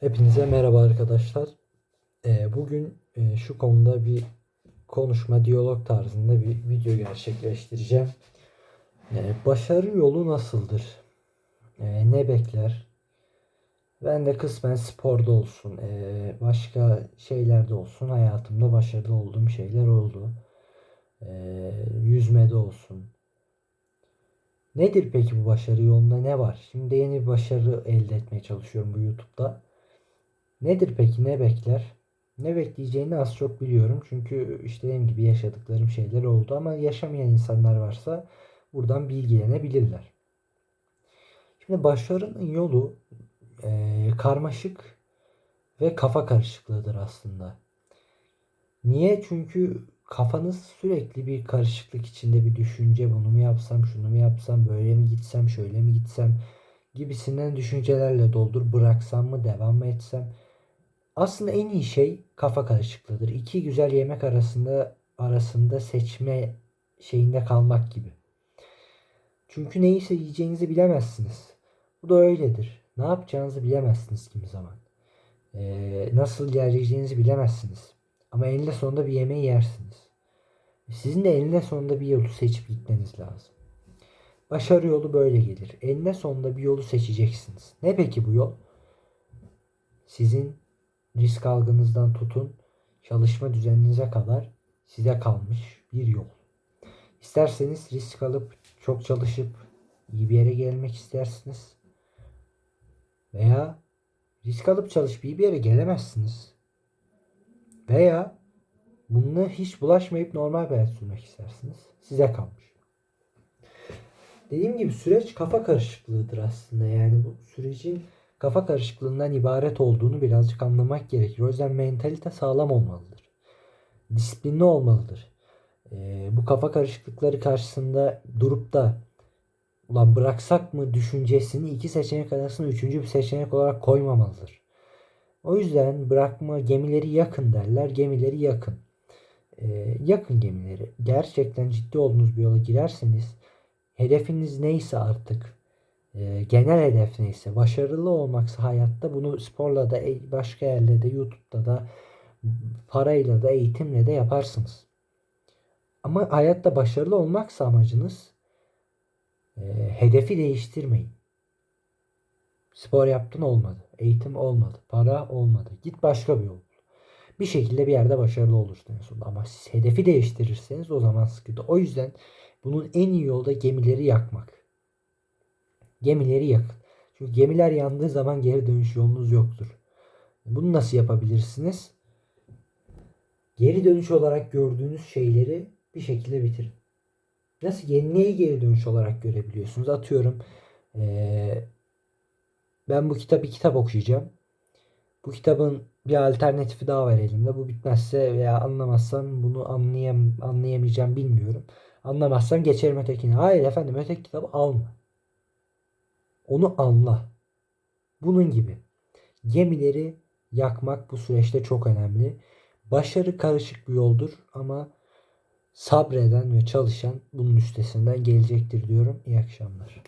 Hepinize merhaba arkadaşlar. Ee, bugün e, şu konuda bir konuşma, diyalog tarzında bir video gerçekleştireceğim. Ee, başarı yolu nasıldır? Ee, ne bekler? Ben de kısmen sporda olsun, e, başka şeylerde olsun hayatımda başarılı olduğum şeyler oldu. Yüzmede olsun. Nedir peki bu başarı yolunda ne var? Şimdi yeni bir başarı elde etmeye çalışıyorum bu YouTube'da. Nedir peki ne bekler? Ne bekleyeceğini az çok biliyorum. Çünkü işte dediğim gibi yaşadıklarım şeyler oldu ama yaşamayan insanlar varsa buradan bilgilenebilirler. Şimdi başarının yolu e, karmaşık ve kafa karışıklığıdır aslında. Niye? Çünkü kafanız sürekli bir karışıklık içinde bir düşünce. Bunu mu yapsam, şunu mu yapsam, böyle mi gitsem, şöyle mi gitsem gibisinden düşüncelerle doldur. Bıraksam mı, devam mı etsem? Aslında en iyi şey kafa karışıklığıdır. İki güzel yemek arasında arasında seçme şeyinde kalmak gibi. Çünkü neyse yiyeceğinizi bilemezsiniz. Bu da öyledir. Ne yapacağınızı bilemezsiniz kimi zaman. Ee, nasıl ilerleyeceğinizi bilemezsiniz. Ama eninde sonunda bir yemeği yersiniz. Sizin de eninde sonunda bir yolu seçip gitmeniz lazım. Başarı yolu böyle gelir. Eninde sonunda bir yolu seçeceksiniz. Ne peki bu yol? Sizin risk algınızdan tutun çalışma düzeninize kadar size kalmış bir yol. İsterseniz risk alıp çok çalışıp iyi bir yere gelmek istersiniz. Veya risk alıp çalışıp iyi bir yere gelemezsiniz. Veya bununla hiç bulaşmayıp normal bir hayat sürmek istersiniz. Size kalmış. Dediğim gibi süreç kafa karışıklığıdır aslında. Yani bu sürecin kafa karışıklığından ibaret olduğunu birazcık anlamak gerekir. O yüzden mentalite sağlam olmalıdır. Disiplinli olmalıdır. Ee, bu kafa karışıklıkları karşısında durup da ulan bıraksak mı düşüncesini iki seçenek arasında üçüncü bir seçenek olarak koymamalıdır. O yüzden bırakma gemileri yakın derler. Gemileri yakın. Ee, yakın gemileri. Gerçekten ciddi olduğunuz bir yola girerseniz hedefiniz neyse artık e, genel hedef neyse başarılı olmaksa hayatta bunu sporla da e, başka yerlerde YouTube'da da parayla da eğitimle de yaparsınız. Ama hayatta başarılı olmaksa amacınız e, hedefi değiştirmeyin. Spor yaptın olmadı. Eğitim olmadı. Para olmadı. Git başka bir yol. Bir şekilde bir yerde başarılı olursun en sonunda. Ama siz hedefi değiştirirseniz o zaman sıkıntı. O yüzden bunun en iyi yolu da gemileri yakmak. Gemileri yakın. Çünkü gemiler yandığı zaman geri dönüş yolunuz yoktur. Bunu nasıl yapabilirsiniz? Geri dönüş olarak gördüğünüz şeyleri bir şekilde bitirin. Nasıl neyi geri dönüş olarak görebiliyorsunuz? Atıyorum ee, ben bu kitap bir kitap okuyacağım. Bu kitabın bir alternatifi daha var elimde. Bu bitmezse veya anlamazsam bunu anlayam anlayamayacağım bilmiyorum. Anlamazsam geçerim ötekine. Hayır efendim öteki kitabı alma. Onu anla. Bunun gibi. Gemileri yakmak bu süreçte çok önemli. Başarı karışık bir yoldur ama sabreden ve çalışan bunun üstesinden gelecektir diyorum. İyi akşamlar.